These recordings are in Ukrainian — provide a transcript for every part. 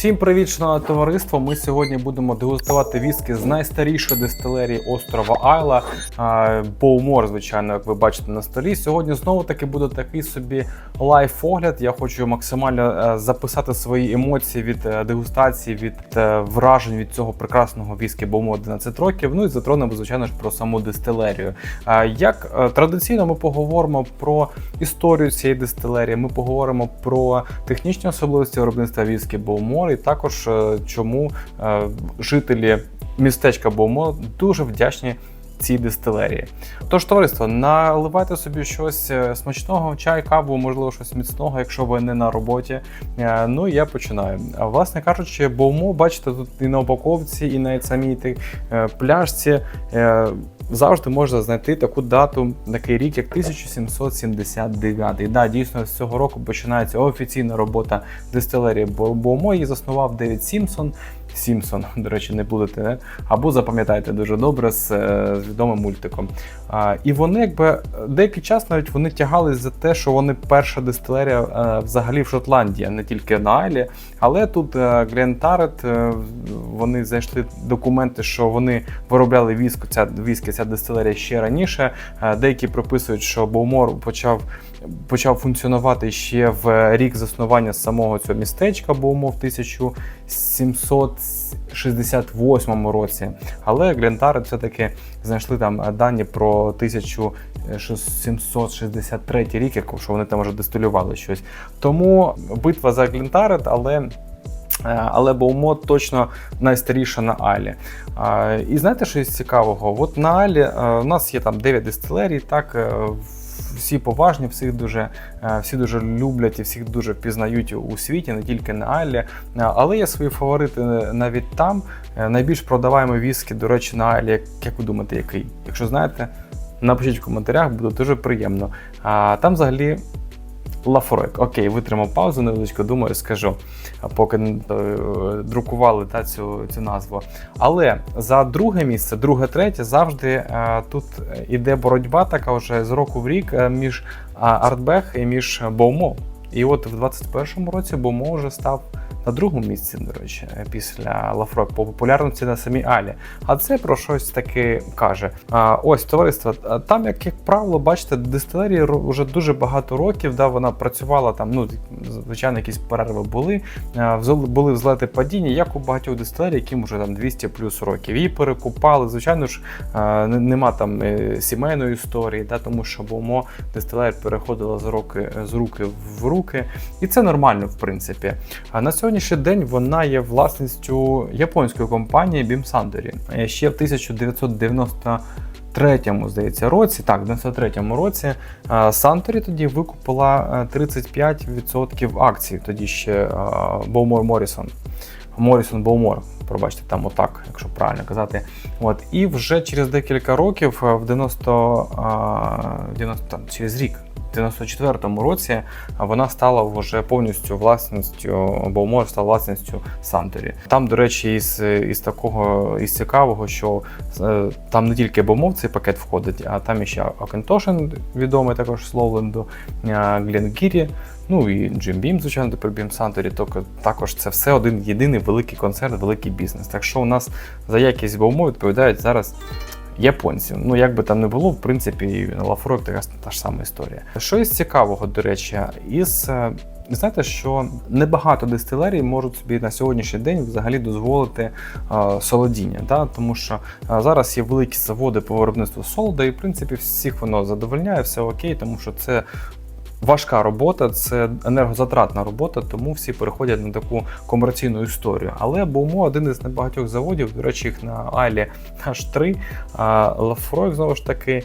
Всім привіт, шановне товариство. Ми сьогодні будемо дегустувати віскі з найстарішої дистилерії острова Айла. Боумор, звичайно, як ви бачите на столі. Сьогодні знову таки буде такий собі лайф-огляд. Я хочу максимально е, записати свої емоції від е, дегустації, від е, вражень від цього прекрасного віскі Боумор 11 років. Ну і затронемо, звичайно ж, про саму дистилерію. Як традиційно ми поговоримо про історію цієї дистилерії, ми поговоримо про технічні особливості виробництва віскі Боумор, і також е, чому е, жителі містечка Боумор дуже вдячні цій дистилерії. Тож, товариство, наливайте собі щось е, смачного, чай, каву, можливо, щось міцного, якщо ви не на роботі. Ну і я починаю. Власне кажучи, Боумо, бачите, тут і на упаковці, і на самій тій, пляшці. Завжди можна знайти таку дату, такий рік, як 1779. І да, дійсно з цього року починається офіційна робота дистилерії Бо- Боумо. Її заснував Девід Сімпсон. Сімпсон, до речі, не будете, не? або запам'ятайте дуже добре з, е, з відомим мультиком. А, і вони, якби деякий час навіть вони тягались за те, що вони перша дистилерія е, взагалі в Шотландії, а не тільки на Айлі. Але тут е, Грен е, вони знайшли документи, що вони виробляли віску, ця віскі, ця дистилерія ще раніше. Е, Деякі приписують, що Боумор почав, почав функціонувати ще в рік заснування самого цього містечка Боумор в 1768 році. Але Глентари все-таки знайшли там дані про 1763 рік, як що вони там вже дистилювали щось. Тому битва за Глінтарет, але. Е, Але Баумот точно найстаріша на Алі. І знаєте, що є цікавого? От на Алі е, у нас є там 9 дистилерій, так е, всі поважні, всіх дуже, е, всі дуже люблять і всіх дуже впізнають у світі, не тільки на Алі. Е, Але є свої фаворити навіть там. Е, Найбільш продаваємо віскі, до речі, на Айлі. Як ви думаєте, який? Якщо знаєте, напишіть в коментарях, буде дуже приємно. А там взагалі. Лафройк. Окей, витримав паузу невеличку, думаю, скажу, поки не друкували та, цю, цю назву. Але за друге місце, друге, третє, завжди е, тут іде боротьба така вже з року в рік е, між Артбех і між Боумо. І от в 21-му році Боумо вже став на другому місці, до речі, після Лафройк по популярності на самій Алі. А це про щось таке каже. А, ось товариство. Там, як, як правило, бачите, дистилерії вже дуже багато років. Да, вона працювала там. Ну звичайно, якісь перерви були. Були взлети падіння, як у багатьох дистилерій, яким вже там 200 плюс років. Її перекупали. Звичайно ж, нема там е, сімейної історії, да, тому що Боумо дистилерія переходила з руки з руки в руки, і це нормально, в принципі. А на сьогоднішній день вона є власністю японської компанії Suntory. Е, Ще в 1993 здається, році, так, в 93-му році е, Suntory тоді викупила е, 35% акцій, тоді ще Бowmore Morrison. Морісон Боумор, пробачте, там отак, якщо правильно казати. От, і вже через декілька років, е, в 90, а, 90 там, через рік, 94-му році, вона стала вже повністю власністю, Боумор став власністю Санторі. Там, до речі, із, із такого із цікавого, що е, там не тільки Боумор в цей пакет входить, а там іще Окентошен, відомий також з Ловленду, Гленгірі, Ну і Джим Бім, звичайно, тепер Бім Санторі, також це все один єдиний великий концерт, великий бізнес. Так що у нас за якість Баумо відповідають зараз японці. Ну, як би там не було, в принципі, і Лафройк така та ж сама історія. Що із цікавого, до речі, із. е, Знаєте, що небагато дистилерій можуть собі на сьогоднішній день взагалі дозволити е, солодіння, да? тому що е, зараз є великі заводи по виробництву солода, і в принципі всіх воно задовольняє, все окей, тому що це важка робота, це енергозатратна робота, тому всі переходять на таку комерційну історію. Але Баумо один із небагатьох заводів, до речі, їх на Айлі аж три. Лафройк, знову ж таки,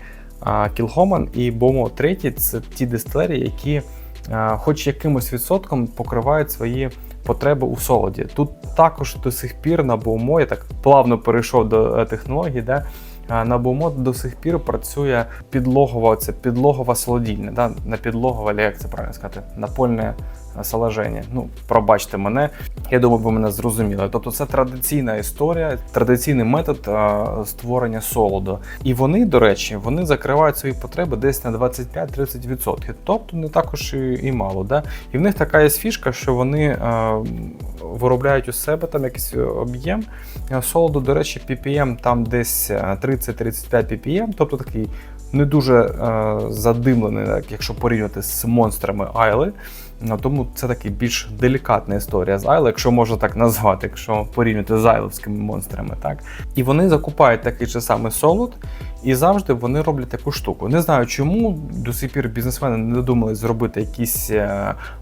Кілхоман і Баумо третій це ті дистилерії, які, хоч якимось відсотком, покривають свої. Потреби у солоді. Тут також до сих пір на Баумо, я так плавно перейшов до е, технологій, де а, на Бумот до сих пір працює підлогова, це підлогова солодільня, да? на підлогова, як це правильно сказати, напольне салажені. Ну, пробачте мене, я думаю, ви мене зрозуміли. Тобто, це традиційна історія, традиційний метод а, створення солоду. І вони, до речі, вони закривають свої потреби десь на 25-30%. Тобто не також і, мало. Да? І в них така є фішка, що вони а, виробляють у себе там якийсь об'єм. Солоду, до речі, PPM там десь 30-35 PPM, тобто такий не дуже е, задимлений, якщо порівнювати з монстрами Айли. Тому це таки більш делікатна історія з Айли, якщо можна так назвати, якщо порівнювати з айловськими монстрами. Так? І вони закупають такий же самий солод, і завжди вони роблять таку штуку. Не знаю чому до сих пір бізнесмени не додумали зробити якісь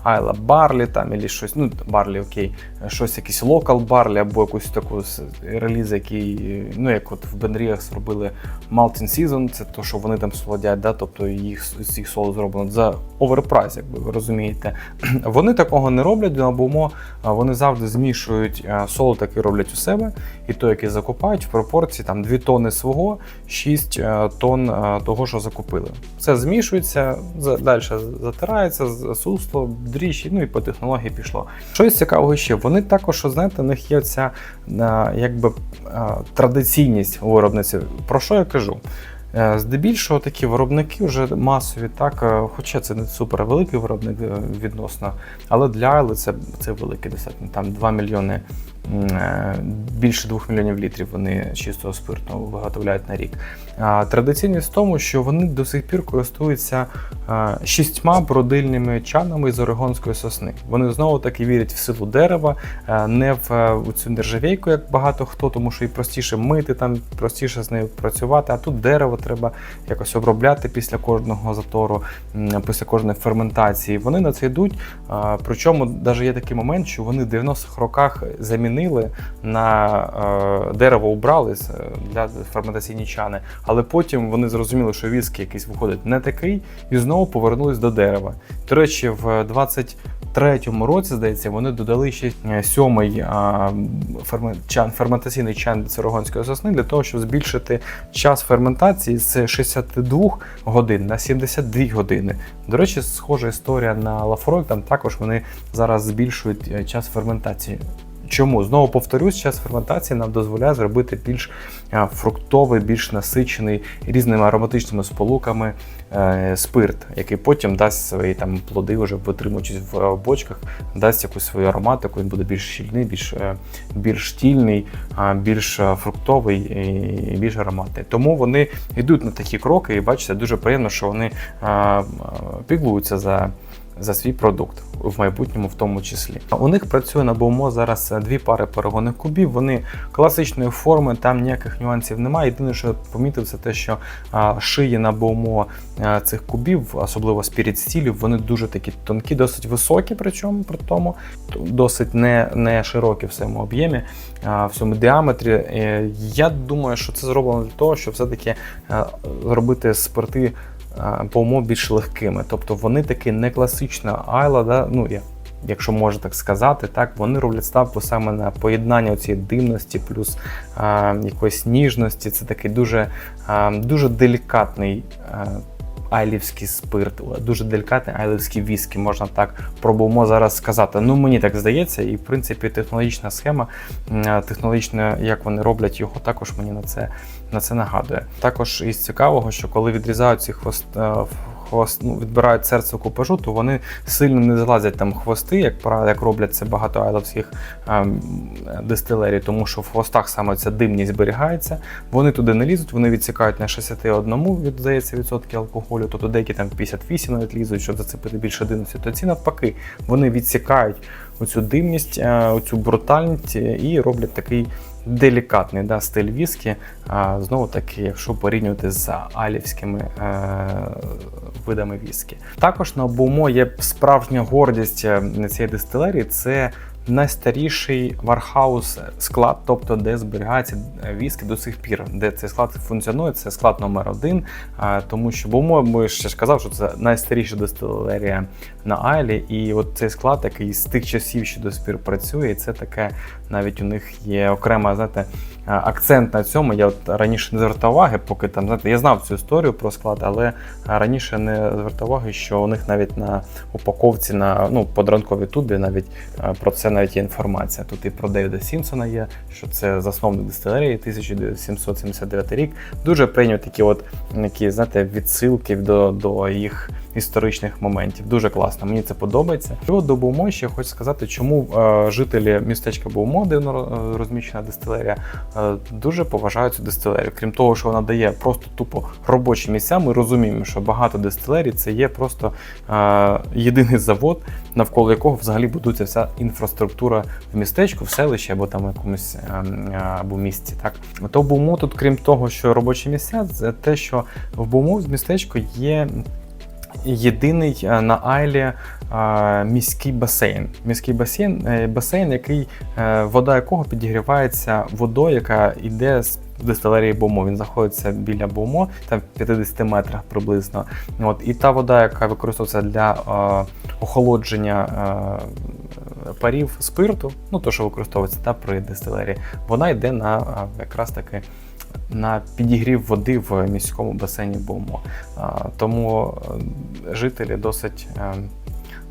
Айла Барлі там, або щось, ну Барлі, окей, щось якийсь локал Барлі або якусь таку реліз, який, ну як от в Бенріях зробили Maltin Season, це то, що вони там солодять, да? тобто їх з їх солод зроблено за оверпрайс, якби ви розумієте. Вони такого не роблять, бо вони завжди змішують е, солод, який роблять у себе, і той, який закупають в пропорції там 2 тонни свого, 6 е, тонн е, того, що закупили. Все змішується, далі затирається, сусло, дріжджі, ну і по технології пішло. Щось цікавого ще. Вони також, знаєте, у них є ця е, якби традиційність у виробниці. Про що я кажу? Здебільшого такі виробники вже масові, так, хоча це не супер великий виробник відносно, але для Айли це, це великий достатньо. Там 2 мільйони, більше 2 мільйонів літрів вони чистого спирту виготовляють на рік. А Традиційність в тому, що вони до сих пір користуються е, шістьма бродильними чанами з орегонської сосни. Вони знову таки вірять в силу дерева, е, не в, е, цю нержавійку, як багато хто, тому що і простіше мити, там простіше з нею працювати. А тут дерево треба якось обробляти після кожного затору, після кожної ферментації. Вони на це йдуть. Причому навіть є такий момент, що вони в 90-х роках замінили на е, дерево убрали з- для ферментаційні чани, але потім вони зрозуміли, що віск якийсь виходить не такий, і знову повернулись до дерева. До речі, в 23-му році, здається, вони додали ще е, сьомий чан, ферментаційний чан цирогонської сосни для того, щоб збільшити час ферментації з 62 годин на 72 години. До речі, схожа історія на Лафрой, там також вони зараз збільшують е, час ферментації. Чому? Знову повторюсь, час ферментації нам дозволяє зробити більш фруктовий, більш насичений різними ароматичними сполуками е, спирт, який потім дасть свої там плоди, вже витримуючись в бочках, дасть якусь свою ароматику, він буде більш щільний, більш, е, більш штільний, а, більш е, фруктовий і більш ароматний. Тому вони йдуть на такі кроки, і бачите, дуже приємно, що вони піклуються за. За свій продукт в майбутньому, в тому числі. У них працює на БОМО зараз дві пари перегонних кубів. Вони класичної форми, там ніяких нюансів немає. Єдине, що я помітив, це те, що шиї на а, цих кубів, особливо спіріт стілів, вони дуже такі тонкі, досить високі, причому при тому досить не, не широкі в своєму об'ємі, в своєму діаметрі. Я думаю, що це зроблено для того, щоб все-таки зробити спирти БОМО більш легкими. Тобто вони таки не класична айла, да? ну, якщо можна так сказати, так, вони роблять ставку саме на поєднання цієї димності плюс а, якоїсь ніжності. Це такий дуже, а, дуже делікатний. е, Айлівський спирт, дуже делікатний айлівський віскі, можна так пробуємо зараз сказати. Ну мені так здається, і в принципі технологічна схема, м, технологічна, як вони роблять його, також мені на це на це нагадує. Також із цікавого, що коли відрізають ці хвост, е, хвост, ну, відбирають серце купажу, то вони сильно не залазять там хвости, як як роблять це багато айловських ем, дистилерій, тому що в хвостах саме ця димність зберігається. Вони туди не лізуть, вони відсікають на 61 від, здається, відсотки алкоголю, тобто деякі там 58 навіть лізуть, щоб зацепити більше димності. То ці навпаки, вони відсікають оцю димність, е, оцю брутальність е, і роблять такий делікатний да, стиль віскі. Знову таки, якщо порівнювати з алівськими е, видами віскі. Також на Бумо є справжня гордість е, цієї дистилерії. Це найстаріший вархаус склад, тобто де зберігається е, віскі до сих пір, де цей склад функціонує, це склад номер один. Тому що Бумо, ми ще ж казав, що це найстаріша дистилерія на Айлі. І от цей склад, який з тих часів ще до сих пір працює, і це таке навіть у них є окрема, знаєте, акцент на цьому. Я от раніше не звертав уваги, поки там знаєте, я знав цю історію про склад, але раніше не звертав уваги, що у них навіть на упаковці на ну подарунковій тубі навіть е, про це навіть є інформація. Тут і про Девіда Сімпсона є, що це засновник дистилерії 1779 рік. Дуже прийняв такі, от які знаєте, відсилки до, до їх історичних моментів. Дуже класно, мені це подобається. До Баумо ще хочу сказати, чому е, жителі містечка Баумо, де е, розміщена дистилерія, е, дуже поважають цю дистилерію. Крім того, що вона дає просто тупо робочі місця. Ми розуміємо, що багато дистилерій це є просто єдиний завод, навколо якого взагалі будується вся інфраструктура в містечку, в селищі або там якомусь е, е, або місті. Так то Баумо тут, крім того, що робочі місця, це те, що в Баумо в містечку є єдиний е, на Айлі е, міський басейн. Міський басейн, е, басейн, який вода якого підігрівається водою, яка йде з дистилерії Бомо. Він знаходиться біля Бомо, там в 50 метрах приблизно. От і та вода, яка використовується для охолодження. Парів спирту, ну то, що використовується та при дистилерії, вона йде на якраз таки на підігрів води в міському басейні Бомо. Тому е, жителі досить е,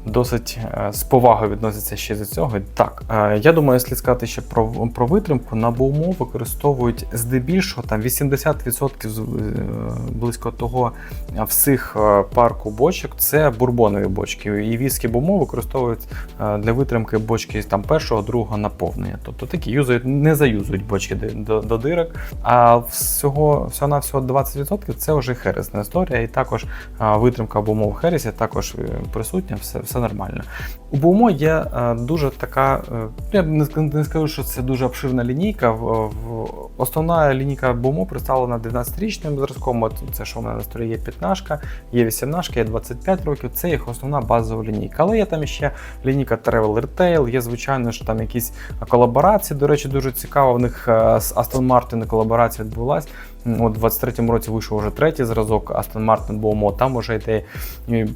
досить е, з повагою відносяться ще до цього. Так, е, я думаю, слід сказати ще про про витримку. На Боуму використовують здебільшого там 80% е, близько того всіх парку бочок це бурбонові бочки. І віскі Боуму використовують для витримки бочки там першого, другого наповнення. Тобто такі юзають, не заюзують бочки до, до дирок. А всього всього на всього 20% це вже хересна історія. І також витримка Боуму в Хересі також присутня. Все все нормально. У Баумо є е, дуже така, е, я не, не скажу, що це дуже обширна лінійка. В, в, Основна лінійка Баумо представлена 12-річним зразком. От Це що в мене на столі є 15, є 18, є 25 років. Це їх основна базова лінійка. Але є там ще лінійка Travel Retail, є, звичайно, що там якісь колаборації. До речі, дуже цікаво. У них е, з Aston Martin колаборація відбулася. У 23-му році вийшов вже третій зразок Aston Martin Баумо. Там вже йде Е,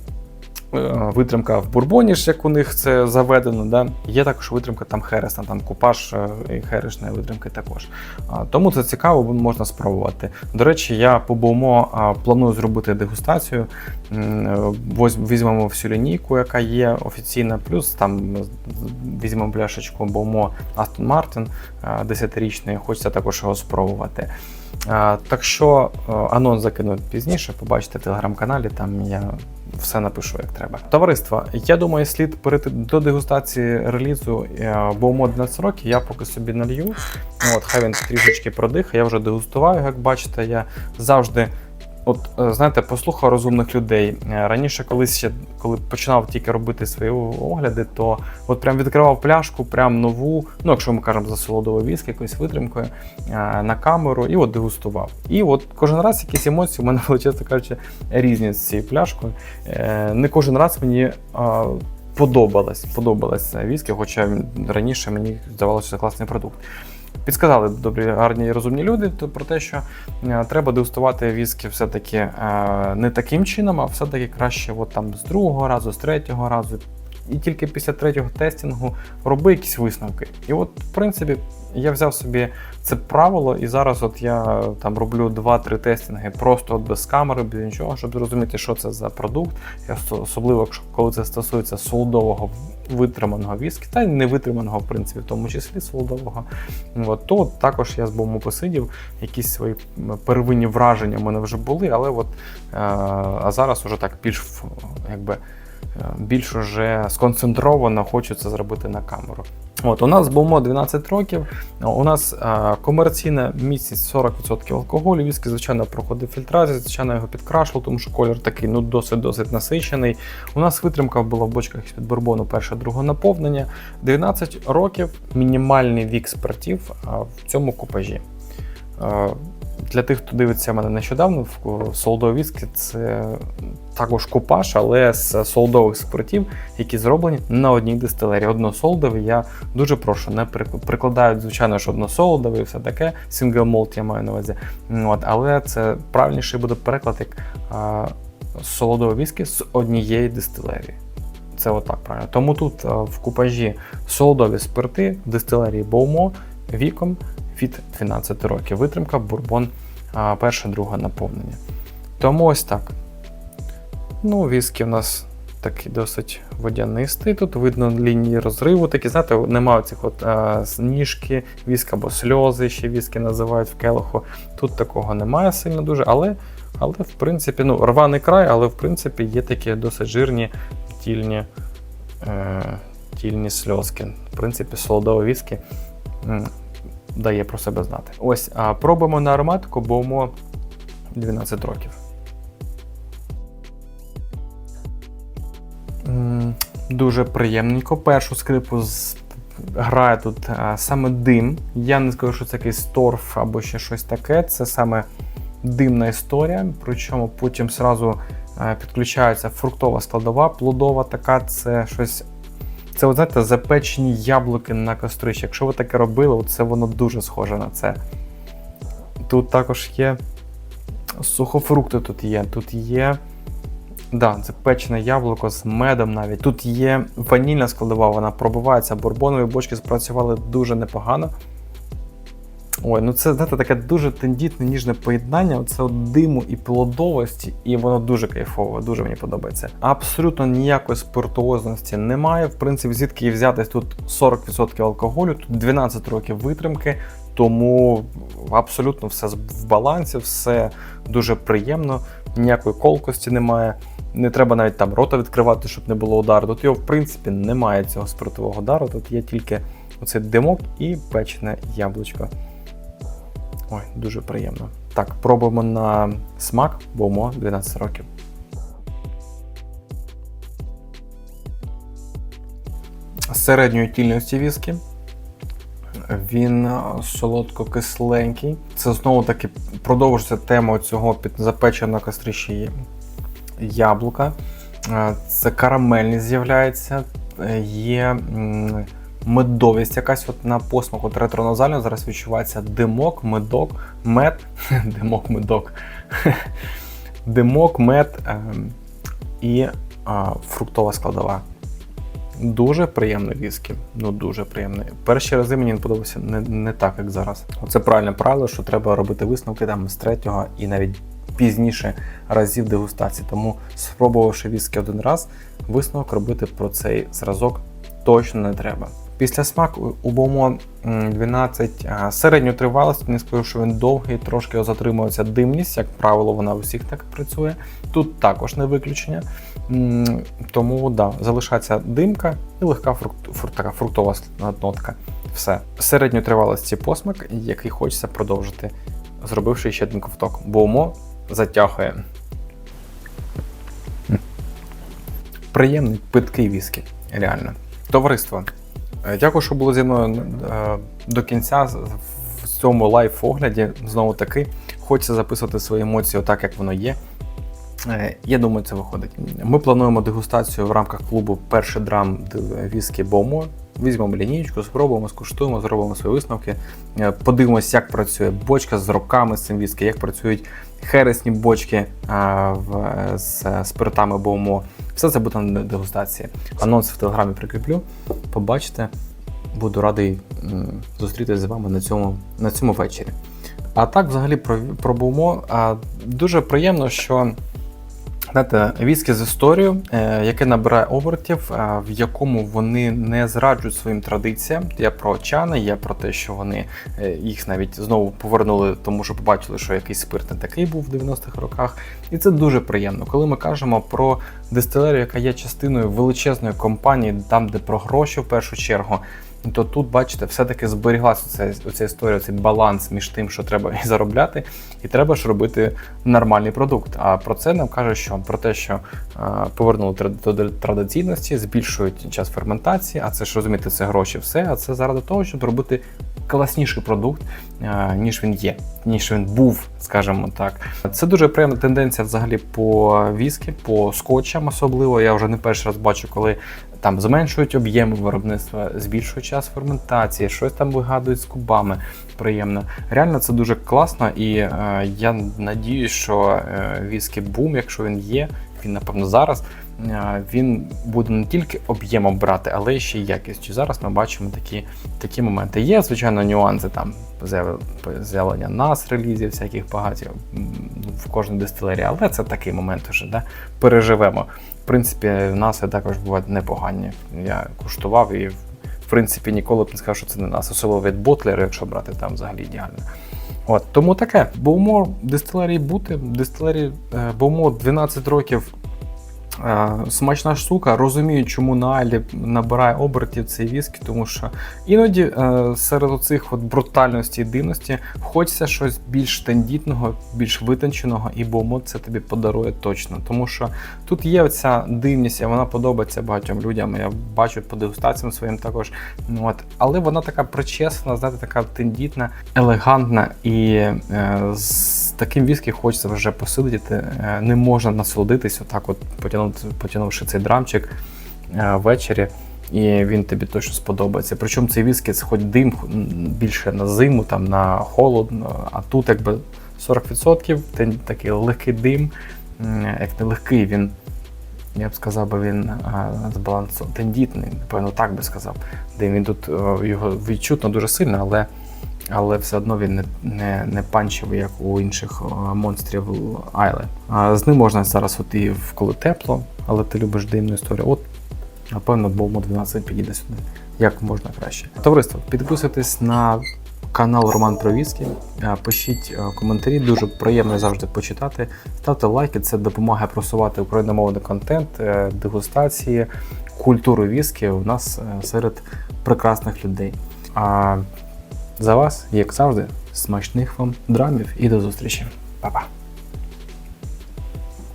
витримка в бурбоні, ж як у них це заведено. Да? Є також витримка там хересна, там купаж е, і херешної витримки також. Тому це цікаво, можна спробувати. До речі, я по Баумо планую зробити дегустацію. Візьмемо всю лінійку, яка є офіційна, плюс там візьмемо пляшечку Баумо Aston Martin 10-річної, хочеться також його спробувати. Так що анонс закину пізніше, побачите в телеграм-каналі, там я все напишу як треба. Товариство, я думаю, слід перейти до дегустації релізу, е, бо мод 11 років я поки собі налью. От, Хай він трішечки продихає, я вже дегустував, як бачите, я завжди. От е, знаєте, послухав розумних людей. Е, раніше, колись ще коли починав тільки робити свої огляди, то от прям відкривав пляшку, прям нову, ну якщо ми кажемо за солодовий віск, якоюсь витримкою е, на камеру, і от дегустував. І от кожен раз якісь емоції у мене чесно кажучи, різні з цією пляшкою. Не кожен раз мені. Подобалось, подобалось віскі, хоча раніше мені здавалося, що це класний продукт. Підсказали добрі, гарні і розумні люди про те, що е, треба дегустувати віскі все-таки е, не таким чином, а все-таки краще от там з другого разу, з третього разу. І тільки після третього тестінгу роби якісь висновки. І от, в принципі, я взяв собі це правило, і зараз от я там роблю 2-3 тестинги просто без камери, без нічого, щоб зрозуміти, що це за продукт. Особливо, коли це стосується солодового витриманого віскі, та й не витриманого, в принципі, в тому числі солодового. От, то от також я з бому посидів, якісь свої первинні враження в мене вже були, але от, е, а зараз уже так більш якби. Е, більш уже сконцентровано це зробити на камеру. От У нас БОМО 12 років, у нас е, комерційна міцність 40% алкоголю, віскі, звичайно, проходить фільтрацію, звичайно, його підкрашував, тому що колір такий ну, досить-досить насичений. У нас витримка була в бочках з-під бурбону перше, друге наповнення. 12 років мінімальний вік спиртів в цьому купажі. Для тих, хто дивиться мене нещодавно, солодові віскі це також купаж, але з солодових спиртів, які зроблені на одній дистилері. Односолодовий я дуже прошу, не прикладають, звичайно, що односолодовий і все таке. Single malt я маю на увазі. От, Але це правильніший буде переклад як солодове віскі з однієї дистилерії. Це отак правильно. Тому тут е, в купажі солодові спирти, дистилерії Боумо віком від 12 років. Витримка, бурбон, перше, друге наповнення. Тому ось так. Ну, віскі у нас такий досить водянистий. Тут видно лінії розриву. Такі, знаєте, немає цих от а, ніжки, віск або сльози, ще віскі називають в келиху. Тут такого немає сильно дуже, але, але в принципі, ну, рваний край, але в принципі є такі досить жирні тільні, е, тільні сльозки. В принципі, солодове віскі дає про себе знати. Ось, а пробуємо на ароматику, бо мо 12 років. Дуже приємненько. Першу скрипу з... грає тут а, саме дим. Я не скажу, що це якийсь торф або ще щось таке. Це саме димна історія. Причому потім зразу е, підключається фруктова складова, плодова така. Це щось. Це, от, знаєте, запечені яблуки на кострищі. Якщо ви таке робили, це воно дуже схоже на це. Тут також є сухофрукти тут є. Тут є. Да, це печене яблуко з медом навіть. Тут є ванільна складова, вона пробивається. Бурбонові бочки спрацювали дуже непогано. Ой, ну це знаєте, таке дуже тендітне, ніжне поєднання. Це от диму і плодовості, і воно дуже кайфове, дуже мені подобається. Абсолютно ніякої спиртуозності немає. В принципі, звідки і взятись тут 40% алкоголю, тут 12 років витримки, тому абсолютно все в балансі, все дуже приємно, ніякої колкості немає. Не треба навіть там рота відкривати, щоб не було удару. Тут його, в принципі, немає цього спиртового удару. Тут є тільки оцей димок і печене яблучко. Ой, дуже приємно. Так, пробуємо на смак, бо мо 12 років. Середньої тільності віскі. Він е, солодко-кисленький. Це знову таки продовжується тема цього підзапеченого кострищі яблука. Е, Це карамельність з'являється. Е, Є медовість якась от на посмак, от ретроназально зараз відчувається димок, медок, мед, димок, медок, димок, мед ем, і фруктова складова. Дуже приємний віскі. Ну дуже приємний. Перші рази мені він подобався не, не так, як зараз. Оце правильне правило, що треба робити висновки там з третього і навіть пізніше разів дегустації. Тому, спробувавши віскі один раз, висновок робити про цей зразок точно не треба. Після смаку у Бомо 12 а, середньої тривалості, не скажу, що він довгий, трошки затримується димність, як правило, вона у всіх так працює. Тут також не виключення. Тому да, залишається димка і легка фрукт, фрукт, фруктова нотка. Все. Середньої тривалості посмак, який хочеться продовжити, зробивши ще один ковток. Бомо затягує. Приємний питкий віскі, реально. Товариство. Е, Дякую, що було зі мною е, до кінця в цьому лайф-огляді. Знову таки, хочеться записувати свої емоції так, як воно є. Е, Я думаю, це виходить. Ми плануємо дегустацію в рамках клубу Перший драм віскі Бомо. Візьмемо лінійку, спробуємо, скуштуємо, зробимо свої висновки. Подивимось, як працює бочка з роками з цим віскі, як працюють хересні бочки з спиртами Бомо. Все це буде на дегустації. Анонс в телеграмі прикріплю. Побачите, буду радий зустрітися з вами на цьому, на цьому вечорі. А так, взагалі, про. Дуже приємно, що знаєте, віскі з історією, е, яке набирає обертів, е, в якому вони не зраджують своїм традиціям. Я про чани, я про те, що вони е, їх навіть знову повернули, тому що побачили, що якийсь спирт не такий був в 90-х роках. І це дуже приємно, коли ми кажемо про дистилерію, яка є частиною величезної компанії, там, де про гроші в першу чергу. То тут, бачите, все-таки зберіглася ця, історія, цей баланс між тим, що треба і заробляти, і треба ж робити нормальний продукт. А про це нам каже, що про те, що е, повернули до традиційності, збільшують час ферментації, а це ж розумієте, це гроші, все. А це заради того, щоб робити класніший продукт, е, ніж він є, ніж він був, скажімо так. Це дуже приємна тенденція взагалі по віскі, по скотчам особливо. Я вже не перший раз бачу, коли там зменшують об'єми виробництва, збільшують час ферментації, щось там вигадують з кубами. Приємно. Реально це дуже класно, і е, я надіюсь, що е, віскі бум, якщо він є, він, напевно, зараз е, він буде не тільки об'ємом брати, але ще й якістю. Зараз ми бачимо такі, такі моменти. Є, звичайно, нюанси там з'явлення нас, релізів, всяких багатьох в кожній дистилерії, але це такий момент уже, да? переживемо. В принципі, наси також бувають непогані. Я куштував і в принципі ніколи б не сказав, що це не нас, особливо від ботлера, якщо брати там взагалі ідеально. От, тому таке. Боумор дистилерії бути, дистилерії е, Боумор 12 років. Е, Смачна штука, розумію, чому на Алі набирає обертів цей віскі, тому що іноді е, серед оцих от брутальності і дивності хочеться щось більш тендітного, більш витонченого, і Боумор це тобі подарує точно. Тому що тут є оця дивність, і вона подобається багатьом людям. Я бачу по дегустаціям своїм також. Ну, От. Але вона така причесна, знаєте, така тендітна, елегантна і е, з таким віскі хочеться вже посидіти. Е, не можна насолодитись, отак, от потягнувши цей драмчик е, ввечері. І він тобі точно сподобається. Причому цей віскі це хоч дим більше на зиму, там на холод, а тут якби 40% тен- такий легкий дим, як не легкий, він я б сказав, би він збалансований, тендітний, напевно, так би сказав. Де він тут його відчутно дуже сильно, але, але все одно він не, не, не панчевий, як у інших е, монстрів Айле. З ним можна зараз в- коли тепло, але ти любиш димну історію. От, напевно, Бовмо 12 підійде сюди. Як можна краще. Товариство, підписуйтесь на канал Роман про віскі. Е, Пишіть е, коментарі, дуже приємно завжди почитати. Ставте лайки, це допомагає просувати україномовний контент, дегустації, культуру віскі у нас серед прекрасних людей. За вас, як завжди, смачних вам драмів і до зустрічі. Па-па!